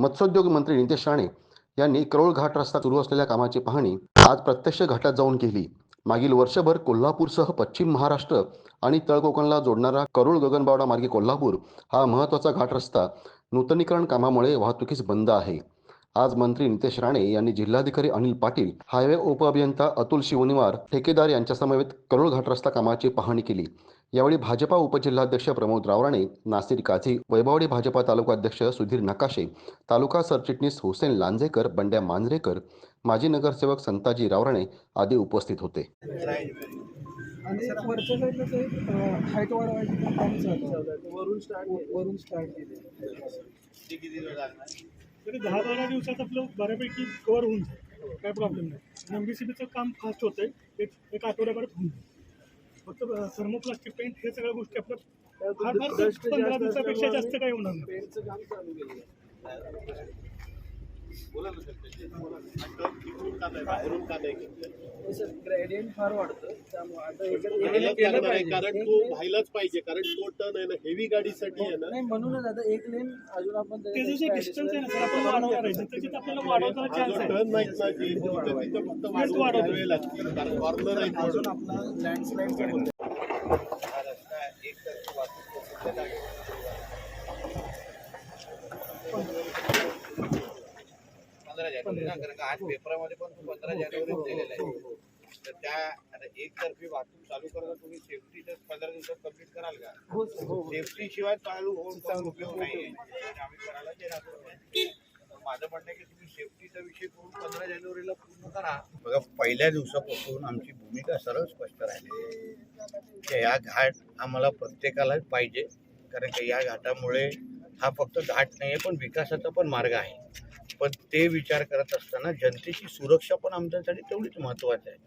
मत्स्योद्योग मंत्री नितेश राणे यांनी करोळ घाट रस्ता सुरू असलेल्या कामाची पाहणी आज प्रत्यक्ष घाटात जाऊन केली. मागील वर्षभर कोल्हापूरसह पश्चिम महाराष्ट्र आणि तळकोकणला जोडणारा करोळ गगनबावडा मार्गे कोल्हापूर हा महत्त्वाचा घाट रस्ता नूतनीकरण कामामुळे वाहतुकीस बंद आहे. आज मंत्री नितेश राणे यांनी जिल्हाधिकारी अनिल पाटील हायवे उपअभियंता अतुल शिवनिवार ठेकेदार यांच्यासमवेत करोळ घाट रस्ता कामाची पाहणी केली. यावेळी भाजपा उपजिल्हाध्यक्ष प्रमोद रावराणे नासिर काझी वैभवडी भाजपा तालुकाध्यक्ष सुधीर नकाशे तालुका सरचिटणीस हुसेन लांजेकर बंड्या मांजरेकर माजी नगरसेवक संताजी रावराणे आदी उपस्थित होते. आणि वरच्या साईडला ते हाईट पण काम चालू वरून स्टार्ट वरून स्टार्ट केले. दहा बारा दिवसात आपलं बऱ्यापैकी कवर होऊन जाईल. काय प्रॉब्लेम नाही. एमबीसीबीचं काम फास्ट होतंय. एक एक आठवड्याभरात होऊन जाईल. फक्त थर्मोप्लास्टिक पेंट हे सगळ्या गोष्टी आपल्या पंधरा दिवसापेक्षा जास्त काही होणार नाही पेंटचं काम चालू केलं हो सर ग्रेडियंट फार वाढतं त्यामुळे आता याच्यात एक व्हायलाच lane केलं लागणार आहे, पाहिजे. कारण एक तो lane- व्हायलाच पाहिजे कारण तो टर्न आहे ना हेवी गाडीसाठी आहे ना. नाही म्हणूनच आता एक लेन अजून आपण त्याचं जे extra डिस्टन्स आहे ना additional सर आपण वाढवणार आहे. जिथं जिथं आपल्याला वाढवताना हा चान्स जो आहे. टर्न नाहीत ना जी तिथं तिथं फक्त वाढवून वाढवतो. घ्यावे लागतील कारण कॉर्नर आहे अजून आपला लँडस्लाईड पंधरा जानेवारी ना कारण का आज पेपरामध्ये पण तो पंधरा जानेवारी दिलेला आहे. तर त्या आता एकतर्फी वाहतूक चालू करता तुम्ही सेफ्टीचं पंधरा दिवसात कंप्लीट कराल का? हो हो सेफ्टी शिवाय चालू होऊन चालू. उपयोग नाही आम्ही करायला ते माझं म्हणणं आहे की तुम्ही सेफ्टीचा विषय करून पंधरा जानेवारीला पूर्ण करा. बघा पहिल्या दिवसापासून आमची भूमिका सरळ स्पष्ट राहिली की या घाट आम्हाला प्रत्येकालाच पाहिजे. कारण की या घाटामुळे हा फक्त घाट नाही आहे पण विकासाचा पण मार्ग आहे. पण ते विचार करत असताना जनतेची सुरक्षा पण आमच्यासाठी तेवढीच महत्त्वाची आहे.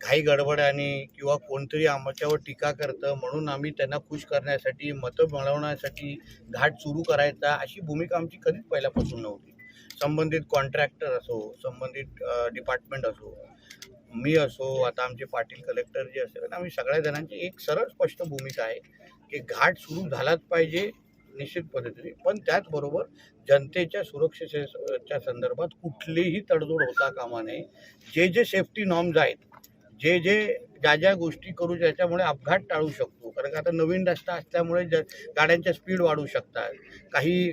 घाई गडबडाने किंवा कोणतरी आमच्यावर टीका करतं म्हणून आम्ही त्यांना खुश करण्यासाठी मतं मिळवण्यासाठी घाट सुरू करायचा अशी भूमिका आमची कधीच पहिल्यापासून नव्हती. संबंधित कॉन्ट्रॅक्टर असो संबंधित डिपार्टमेंट असो मी असो आता आमचे पाटील कलेक्टर जे असेल आम्ही सगळ्या जणांची एक सरळ स्पष्ट भूमिका आहे की घाट सुरू झालाच पाहिजे निश्चित पद्धतीने. पण त्याचबरोबर जनतेच्या सुरक्षेच्या संदर्भात कुठलीही तडजोड होता कामा नये. जे जे सेफ्टी नॉर्म्स आहेत जे जे ज्या ज्या गोष्टी करू ज्याच्यामुळे अपघात टाळू शकतो. कारण का आता नवीन रस्ता असल्यामुळे ज गाड्यांच्या स्पीड वाढू शकतात. काही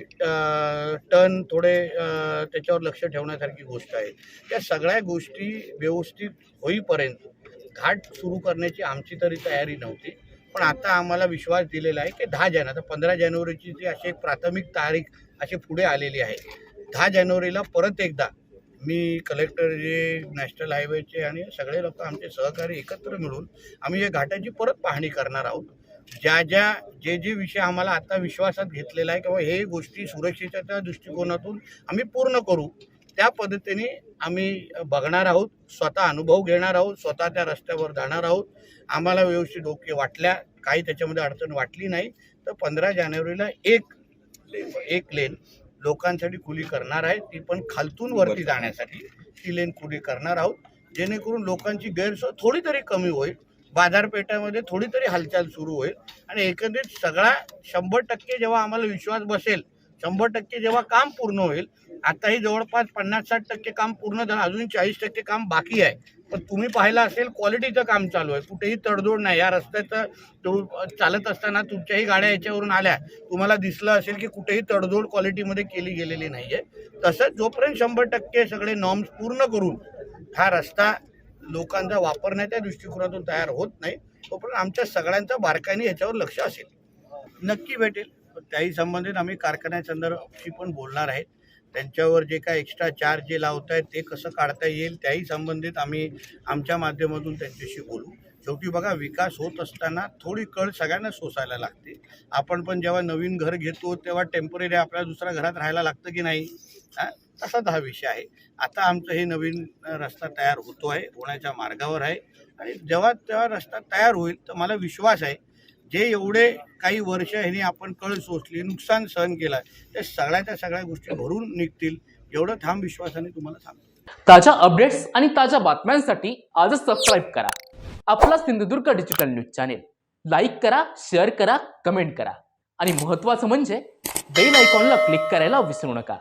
टर्न थोडे त्याच्यावर लक्ष ठेवण्यासारखी गोष्ट आहे. त्या सगळ्या गोष्टी व्यवस्थित होईपर्यंत घाट सुरू करण्याची आमची तरी तयारी नव्हती. पण आता आम्हाला विश्वास दिलेला आहे की दहा जानेवारी आता पंधरा जानेवारीची जी अशी एक प्राथमिक तारीख अशी पुढे आलेली आहे. दहा जानेवारीला परत एकदा मी कलेक्टर जे नॅशनल हायवेचे आणि सगळे लोक आमचे सहकारी एकत्र मिळून आम्ही या घाटाची परत पाहणी करणार आहोत. ज्या ज्या जे जे विषय आम्हाला आता विश्वासात घेतलेला आहे किंवा हे गोष्टी सुरक्षेच्या दृष्टिकोनातून आम्ही पूर्ण करू त्या पद्धतीने आम्ही बघणार आहोत स्वतः अनुभव घेणार आहोत स्वतः त्या रस्त्यावर जाणार आहोत. आम्हाला व्यवस्थित ओके वाटल्या काही त्याच्यामध्ये अडचण वाटली नाही. तर पंधरा जानेवारीला एक एक लेन लोकांसाठी खुली करणार आहे. ती पण खालतून वरती जाण्यासाठी ती लेन खुली करणार आहोत. जेणेकरून लोकांची गैरसोय थोडी तरी कमी होईल. बाजारपेठामध्ये थोडी तरी हालचाल सुरू होईल. आणि एकंदरीत सगळा शंभर टक्के जेव्हा आम्हाला विश्वास बसेल शंभर टक्के जेव्हा काम पूर्ण होईल आताही जवळपास पन्नास साठ टक्के काम पूर्ण झालं अजून चाळीस टक्के काम बाकी आहे. पण तुम्ही पाहिलं असेल क्वालिटीचं काम चालू आहे. कुठेही तडजोड नाही. या रस्त्याचं तो चालत असताना तुमच्याही गाड्या याच्यावरून आल्या तुम्हाला दिसलं असेल की कुठेही तडजोड क्वालिटीमध्ये केली गेलेली नाही आहे तसंच जोपर्यंत शंभर टक्के सगळे नॉर्म्स पूर्ण करून हा रस्ता लोकांचा वापरण्याच्या दृष्टिकोनातून तयार होत नाही तोपर्यंत आमच्या सगळ्यांचा बारकाईने याच्यावर लक्ष असेल. नक्की भेटेल. त्याही संबंधित आम्ही कारखान्यासंदर्भाशी पण बोलणार आहेत. त्यांच्यावर जे काय एक्स्ट्रा चार्ज जे लावत आहेत ते कसं काढता येईल त्याही संबंधित आम्ही आमच्या माध्यमातून त्यांच्याशी बोलू. शेवटी बघा विकास होत असताना थोडी कळ सगळ्यांना सोसायला लागते. आपण पण जेव्हा नवीन घर घेतो तेव्हा टेंपररी आपल्याला दुसऱ्या घरात राहायला लागतं की नाही? हा? तसाच हा विषय आहे. आता आमचं हे नवीन रस्ता तयार होतो आहे होण्याच्या मार्गावर आहे. आणि जेव्हा तेव्हा रस्ता तयार होईल तर मला विश्वास आहे जे एवढे काही वर्ष ह्याने आपण कळ सोसली नुकसान सहन केलं त्या सगळ्याच्या सगळ्या गोष्टी भरून निघतील एवढं ठाम विश्वासाने तुम्हाला सांगतो. ताज्या अपडेट्स आणि ताज्या बातम्यांसाठी आजच सबस्क्राईब करा. आपला Sindhudurg digital news channel like करा शेअर करा कमेंट करा. आणि महत्त्वाचं म्हणजे बेल आयकॉनला क्लिक करायला विसरू नका.